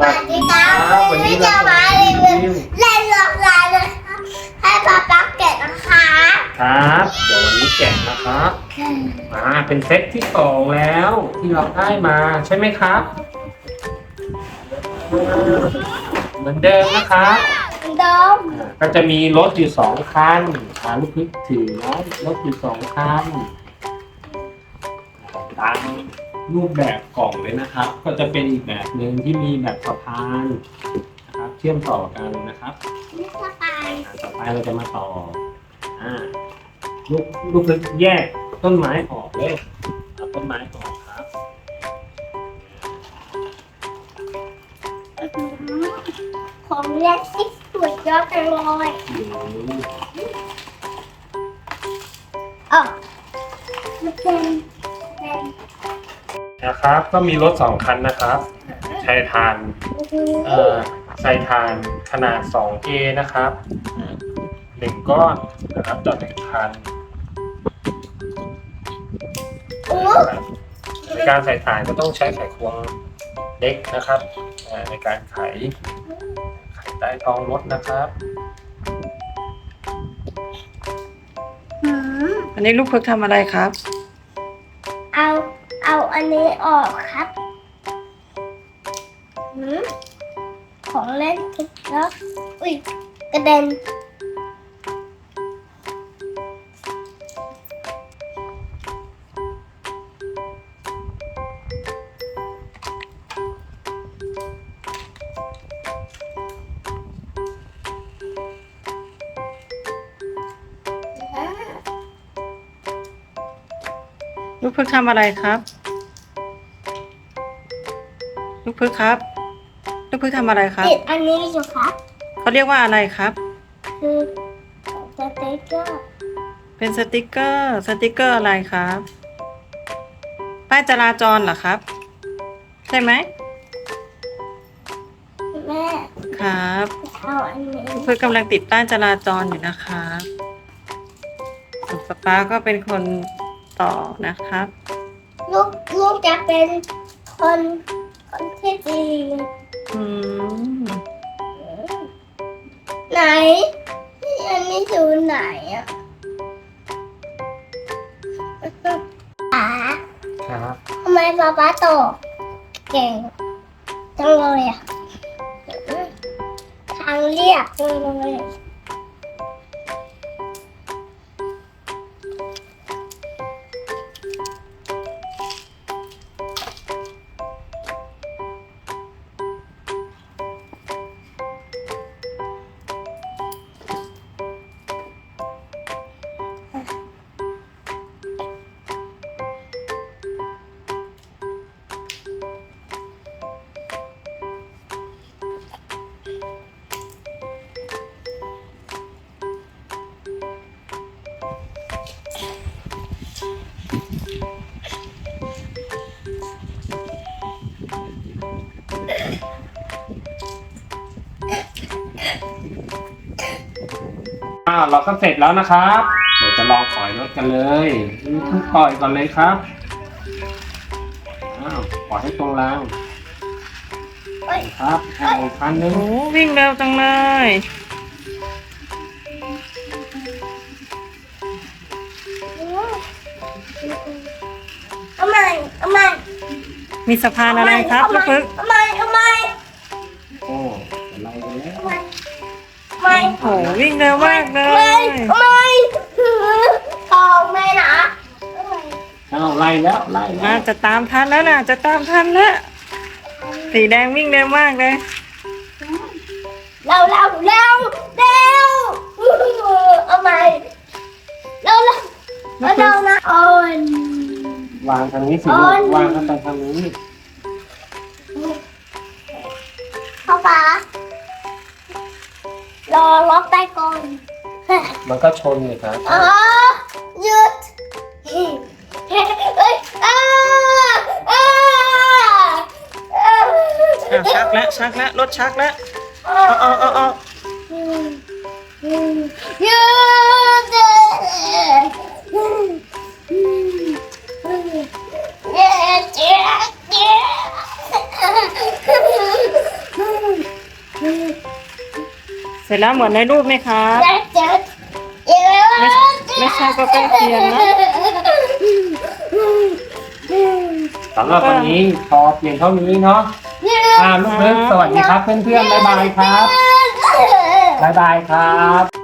วัสดีครับวันนี้จะมารีวิวเล่นหลอกลานนะครับให้ป๊าป๊าแกะนะคะครับเดี๋ยววันนี้แกะนะครับอ่าเป็นเซตที่สองแล้วที่เราได้มาใช่ไหมครับ เหมือนเดิมนะครับดมอ่าก็จะมีรถอยู่สองคันอ่าลูกพึกถือนะรถอยู่สองคันตาม รูปแบบกล่องเลยนะครับ ก็จะเป็นอีกแบบหนึ่งที่มีแบบสะพานนะครับ เชื่อมต่อกันนะครับนี่สบายอ่าต่อไปเราจะมาต่ออ่าลูกลูกลึกแยกต้นไม้ออกเลยเอาต้นไม้ออกครับของเล่นที่สวยยอดจังเลยอืมอ๋อมันเป็นเป็น นะครับ ก็มีรถสองคันนะครับใช้ทานเอ่อใส่ทานขนาด 2A นะครับหนึ่งก้อนนะครับต่อหนึ่งคันในการใส่ถ่านก็ต้องใช้ไขควงเล็กนะครับในการไขไขใต้ท้องรถนะครับอันนี้ลูกเพึกทำอะไรครับ อันนี้ออกครับของเล่นทุกแล้วอุ้ยกระเด็นลูกเพึกทำอะไรครับ ลูกพึกครับ ลูกพึกทำอะไรครับติดอันนี้อยู่ครับเขาเรียกว่าอะไรครับ คือสติ๊กเกอร์เป็นสติกเกอร์สติกเกอร์อะไรครับป้ายจราจรเหรอครับ ใช่ไหมแม่ครับเอาอันนี้ลูกพึกกำลังติดป้ายจราจรอยู่นะครับส่วนป๊าป๊าก็เป็นคนต่อนะครับ ลูกลูกจะเป็นคน คนที่ดีอืมไหนอันนี้อยู่ไหนอะป๋าครับทำไมป๊าป๊าโตเก่งจังเลยอะทางเรียกจังเลย อ้าวเราก็เสร็จแล้วนะครับเดี๋ยวจะลองปล่อยรถกันเลยทุกปล่อยก่อนเลยครับอ้าวปล่อยให้ตรงรางเอ้ยครับอ่าอีกคันหนึงโอ้วิ่งเร็วจังเลยเอาใหม่เอาใหม่มีสะพานอะไรครับลูกพึกเอาใหม่เอาใหม่โอ้เดี๋ยวเราไปแล้ว เอาใหม่เอาใหม่โอ้วิ่งเร็วมากเลเอาใหม่ยเอาใหม่ทองแม่นะเอาไล่แล้วไล่แล้มาวจะตามทันแล้วนะจะตามทันแล้วสีแดงวิ่งเร็วมากเลย เร็วเร็วเร็วเร็วเอาใหม่เร็วเร็วเร็วเร็วนะอ่อนวางทางนี้สิลูกวางเข้าไปทางนี้พ่อป๋า รอล็อกใต้ก่อนมันก็ชนเลยครับอ๋อหยุดเอ้ยอ้าอ้าอ้าอะชักแล้วชักแล้วรถชักแล้วเอาเอาเอาเอา หยุด ร็จแล้วเหมือนในรูปไหมครับจะเจอเอวไม่ไม่ใช่ก็ใกล้เคียงนะ สำหรับวันนี้พอเพียงเท่านี้เนาะอ่าลูกเลิฟสวัสดีครับ เพื่อนๆบ๊ายบายครับบ๊ายบายครับ